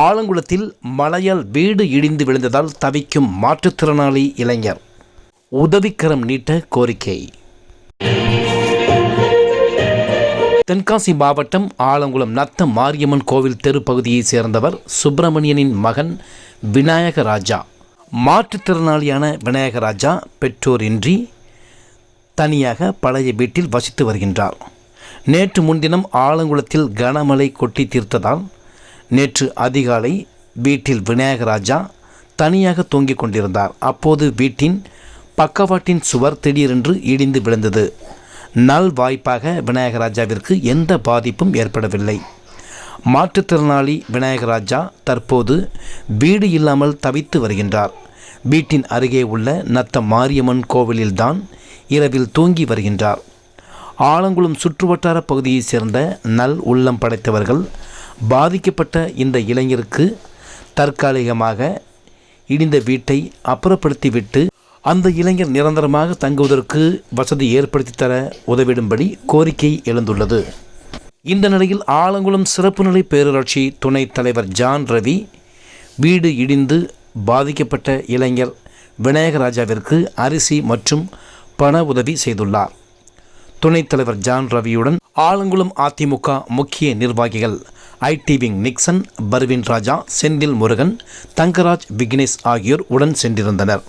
ஆலங்குளத்தில் மழையால் வீடு இடிந்து விழுந்ததால் தவிக்கும் மாற்றுத்திறனாளி இளைஞர். உதவிக்கரம் நீட்ட கோரிக்கை. தென்காசி மாவட்டம் ஆலங்குளம் நத்த மாரியம்மன் கோவில் தெரு பகுதியைச் சேர்ந்தவர் சுப்பிரமணியனின் மகன் விநாயகராஜா மாற்றுத்திறனாளியான விநாயகராஜா பெற்றோரின்றி தனியாக பழைய வீட்டில் வசித்து வருகின்றார். நேற்று முன்தினம் ஆலங்குளத்தில் கனமழை கொட்டி தீர்த்ததால் நேற்று அதிகாலை வீட்டில் விநாயகராஜா தனியாக தூங்கிக் கொண்டிருந்தார். அப்போது வீட்டின் பக்கவாட்டின் சுவர் திடீரென்று இடிந்து விழுந்தது. நல் வாய்ப்பாக விநாயகராஜாவிற்கு எந்த பாதிப்பும் ஏற்படவில்லை. மாற்றுத்திறனாளி விநாயகராஜா தற்போது வீடு இல்லாமல் தவித்து வருகின்றார். வீட்டின் அருகே உள்ள நத்த மாரியம்மன் கோவிலில்தான் இரவில் தூங்கி வருகின்றார். ஆலங்குளம் சுற்றுவட்டார பகுதியைச் சேர்ந்த நல் உள்ளம் படைத்தவர்கள் பாதிக்கப்பட்ட இந்த இளைஞருக்கு தற்காலிகமாக இடிந்த வீட்டை அப்புறப்படுத்திவிட்டு அந்த இளைஞர் நிரந்தரமாக தங்குவதற்கு வசதி ஏற்படுத்தி தர உதவிடும்படி கோரிக்கை எழுந்துள்ளது. இந்த நிலையில் ஆலங்குளம் சிறப்பு நிலை பேரூராட்சி துணைத் தலைவர் ஜான் ரவி வீடு இடிந்து பாதிக்கப்பட்ட இளைஞர் விநாயகராஜாவிற்கு அரிசி மற்றும் பண உதவி செய்துள்ளார். துணைத் தலைவர் ஜான் ரவியுடன் ஆலங்குளம் அதிமுக முக்கிய நிர்வாகிகள் IT wing Nixon Parvin Raja Senthil Murugan Thangaraj Vignesh ஆகியோர் உடன் சென்றிருந்தனர்.